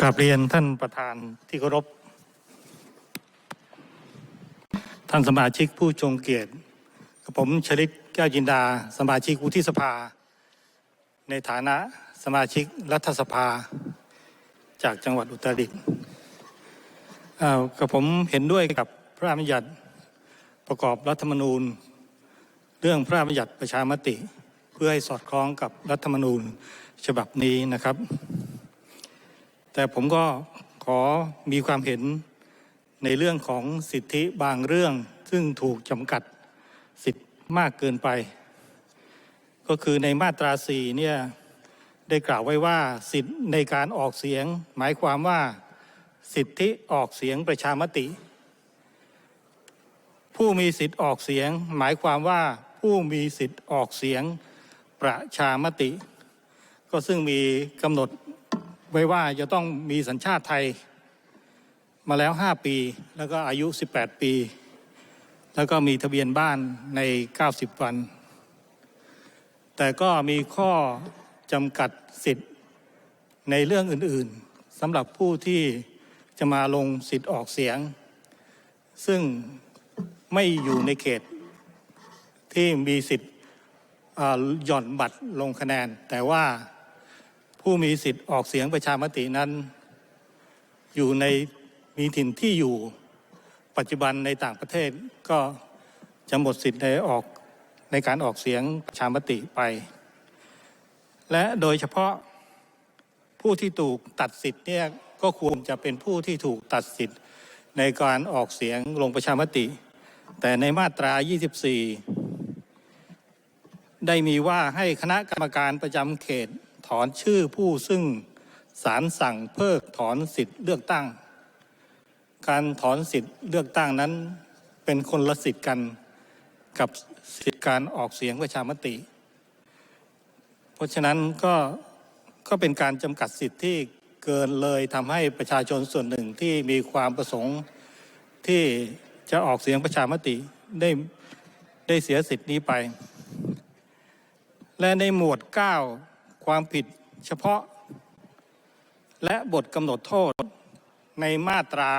กราบเรียนท่านประธานที่เคารพ ท่านสมาชิกผู้ทรงเกียรติกับผมชลิตแก้วจินดา สมาชิกวุฒิสภา ในฐานะสมาชิกรัฐสภา จากจังหวัดอุตรดิตถ์กับผมเห็นด้วยกับพระราชบัญญัติประกอบรัฐธรรมนูญ เรื่องพระราชบัญญัติประชามติ เพื่อให้สอดคล้องกับรัฐธรรมนูญฉบับนี้นะครับ แต่ผมก็ขอมีความเห็นในเรื่องของสิทธิบางเรื่อง ซึ่งถูกจำกัดสิทธิมากเกินไป ก็คือในมาตราสี่เนี่ยได้กล่าวไว้ว่าสิทธิในการออกเสียง หมายความว่าสิทธิออกเสียงประชามติ ผู้มีสิทธิออกเสียง หมายความว่าผู้มีสิทธิออกเสียงประชามติ ก็ซึ่งมีกำหนด ไว้ว่าจะต้องมีสัญชาติไทยมาแล้ว 5 ปี แล้วก็อายุ 18 ปี แล้วก็มีทะเบียนบ้านใน 90 วัน แต่ก็มีข้อจำกัดสิทธิ์ในเรื่องอื่นๆสำหรับผู้ที่จะมาลงสิทธิ์ออกเสียง ซึ่งไม่อยู่ในเขตที่มีสิทธิ์หย่อนบัตรลงคะแนน แต่ว่า ผู้มีสิทธิ์ออกเสียงประชามตินั้น อยู่ในมีถิ่นที่อยู่ปัจจุบันในต่างประเทศก็จะหมดสิทธิ์ในออกในการออกเสียงประชามติไป และโดยเฉพาะผู้ที่ถูกตัดสิทธิ์เนี่ยก็ควรจะเป็นผู้ที่ถูกตัดสิทธิ์ในการออกเสียงลงประชามติ แต่ในมาตรา 24 ได้มีว่าให้คณะกรรมการประจำเขต อนชื่อผู้ซึ่งศาลสั่งเพิกถอนสิทธิ์เลือกตั้ง การถอนสิทธิ์เลือกตั้งนั้นเป็นคนละสิทธิ์กันกับสิทธิการออกเสียงประชามติ เพราะฉะนั้นก็ก็เป็นการจำกัดสิทธิ์ที่เกินเลยทำให้ประชาชนส่วนหนึ่งที่มีความประสงค์ที่จะออกเสียงประชามติได้ได้เสียสิทธิ์นี้ไป และในหมวด 9 ความผิดเฉพาะ และบทกำหนดโทษในมาตรา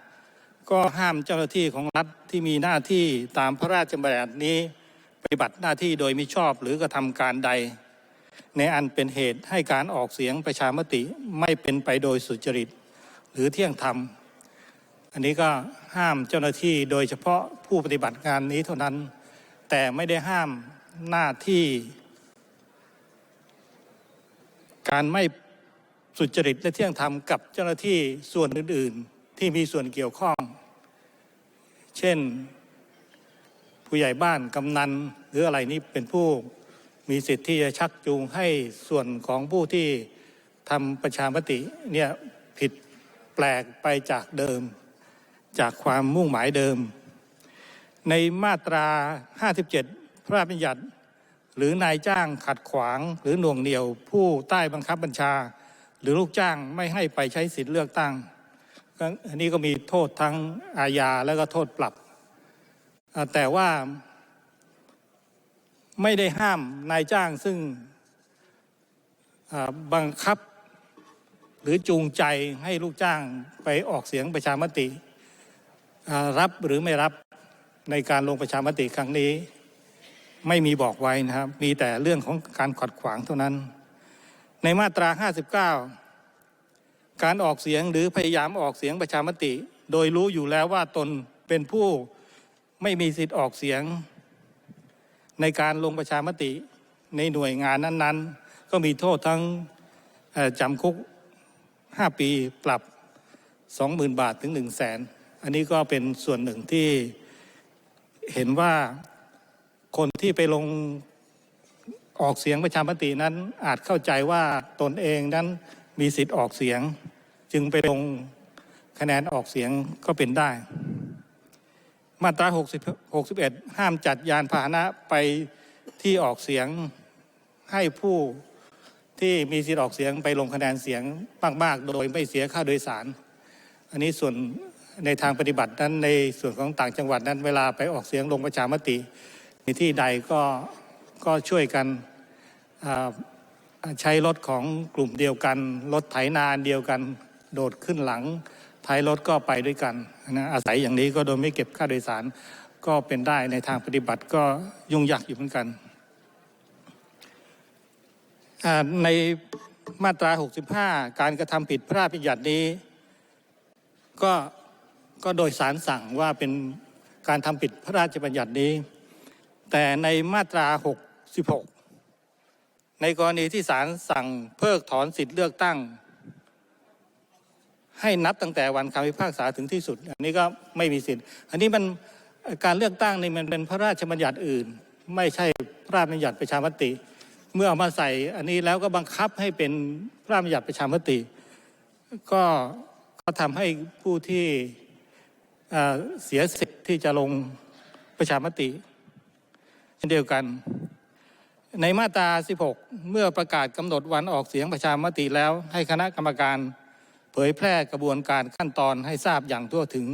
55 ก็ห้ามเจ้าหน้าที่ของรัฐที่มีหน้าที่ตามพระราชบัญญัตินี้ ปฏิบัติหน้าที่โดยมิชอบหรือกระทำการใด ในอันเป็นเหตุให้การออกเสียงประชามติไม่เป็นไปโดยสุจริต หรือเที่ยงธรรม อันนี้ก็ห้ามเจ้าหน้าที่โดยเฉพาะผู้ปฏิบัติงานนี้เท่านั้น แต่ไม่ได้ห้ามหน้าที่ การไม่สุจริตและเที่ยงธรรมกับเจ้าหน้าที่ส่วนอื่น ๆ ที่มีส่วนเกี่ยวข้อง เช่นผู้ใหญ่บ้านกำนันหรืออะไรนี้เป็นผู้มีสิทธิ์ที่จะชักจูงให้ส่วนของผู้ที่ทำประชามติเนี่ยผิดแปลกไปจากเดิม จากความมุ่งหมายเดิม ในมาตรา 57 พระราชบัญญัติ หรือนายจ้างขัดขวาง หรือหน่วงเหนี่ยว ผู้ใต้บังคับบัญชา หรือลูกจ้างไม่ให้ไปใช้สิทธิ์เลือกตั้ง อันนี้ก็มีโทษทั้งอาญาแล้วก็โทษปรับ แต่ว่าไม่ได้ห้ามนายจ้างซึ่งบังคับหรือจูงใจให้ลูกจ้างไปออกเสียงประชามติ รับหรือไม่รับในการลงประชามติครั้งนี้ ไม่มีบอกไว้นะครับ มีแต่เรื่องของการขัดขวางเท่านั้น ในมาตรา 59 การออกเสียงหรือพยายามออกเสียงประชามติ โดยรู้อยู่แล้วว่าตนเป็นผู้ไม่มีสิทธิ์ออกเสียง ในการลงประชามติในหน่วยงานนั้น ๆ ก็มีโทษทั้งจำคุก 5 ปีปรับ 20,000 บาทถึง 1 0 0 0 0แสนอันนี้ก็เป็นส่วนหนึ่งที่เห็นว่า คนที่ไปลงออกเสียงประชามตินั้นอาจเข้าใจว่าตนเองนั้นมีสิทธิ์ออกเสียง จึงไปลงคะแนนออกเสียงก็เป็นได้ มาตรา 60 61 ห้ามจัดยานพาหนะไปที่ออกเสียงให้ผู้ที่มีสิทธิ์ออกเสียงไปลงคะแนนเสียงมาก ๆ โดยไม่เสียค่าโดยสาร อันนี้ส่วนในทางปฏิบัตินั้นในส่วนของต่างจังหวัดนั้น เวลาไปออกเสียงลงประชามติ ในที่ใดก็ก็ช่วยกันใช้รถของกลุ่มเดียวกัน รถไถนาเดียวกัน โดดขึ้นหลังท้ายรถก็ไปด้วยกันนะอาศัยอย่างนี้ก็โดยไม่เก็บค่าโดยสารก็เป็นได้ในทางปฏิบัติก็ยุ่งยากอยู่เหมือนกัน ในมาตรา 65 การกระทำผิดพระราชบัญญัตินี้ ก็ก็โดยสารสั่งว่าเป็นการทำผิดพระราชบัญญัตินี้ แต่ในมาตรา 66 ในกรณีที่ศาลสั่งเพิกถอนสิทธิ์เลือกตั้ง ให้นับตั้งแต่วันคำพิพากษาถึงที่สุด อันนี้ก็ไม่มีสิทธิ์ อันนี้มันการเลือกตั้งนี่มันเป็นพระราชบัญญัติอื่น ไม่ใช่พระราชบัญญัติประชามติ เมื่อเอามาใส่อันนี้แล้วก็บังคับให้เป็นพระราชบัญญัติประชามติ ก็ก็ทำให้ผู้ที่เอ่อเสียสิทธิ์ที่จะลงประชามติ เช่นเดียวกัน ในมาตรา 16 เมื่อประกาศกำหนดวันออกเสียงประชามติแล้ว ให้คณะกรรมการเผยแพร่กระบวนการขั้นตอนให้ทราบอย่างทั่วถึง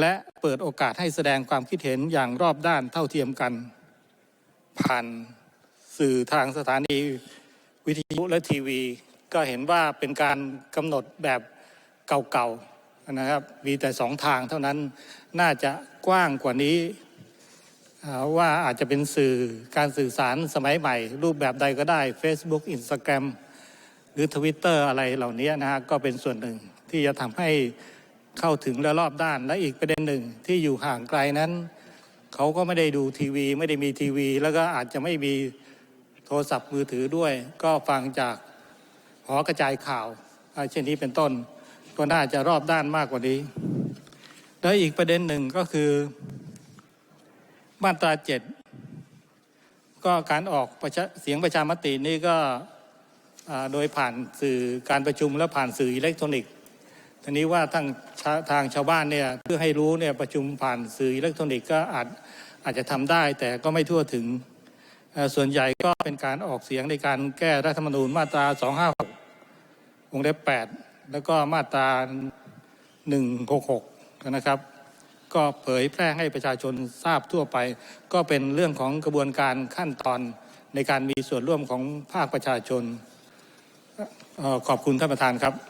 และเปิดโอกาสให้แสดงความคิดเห็นอย่างรอบด้านเท่าเทียมกัน ผ่านสื่อทางสถานีวิทยุและทีวี ก็เห็นว่าเป็นการกำหนดแบบเก่าๆนะครับ มีแต่สองทางเท่านั้นน่าจะกว้างกว่านี้ ว่าอาจจะเป็นสื่อการสื่อสารสมัยใหม่ รูปแบบใดก็ได้ Facebook Instagram หรือ Twitter อะไรเหล่านี้นะฮะก็เป็นส่วนหนึ่งที่จะทำให้เข้าถึงและรอบด้านและอีกประเด็นหนึ่งที่อยู่ห่างไกลนั้น เขาก็ไม่ได้ดูทีวี ไม่ได้มีทีวี แล้วก็อาจจะไม่มีโทรศัพท์มือถือด้วย ก็ฟังจากหอกระจายข่าวเช่นนี้เป็นต้น ก็น่าจะรอบด้านมากกว่านี้ แล้วอีกประเด็นหนึ่งก็คือ มาตราเจ็ดก็การออกเสียงประชามตินี่ก็โดยผ่านสื่อการประชุมและผ่านสื่ออิเล็กทรอนิกส์ทีนี้ว่าทางทางชาวบ้านเนี่ยเพื่อให้รู้เนี่ยประชุมผ่านสื่ออิเล็กทรอนิกส์ก็อาจอาจจะทำได้ แต่ก็ไม่ทั่วถึงส่วนใหญ่ก็เป็นการออกเสียงในการแก้รัฐธรรมนูญมาตรา 256วงเล็บ8แล้วก็มาตรา 166 นะครับ ก็เผยแพร่ให้ประชาชนทราบทั่วไป ก็เป็นเรื่องของกระบวนการขั้นตอนในการมีส่วนร่วมของภาคประชาชนขอบคุณท่านประธานครับ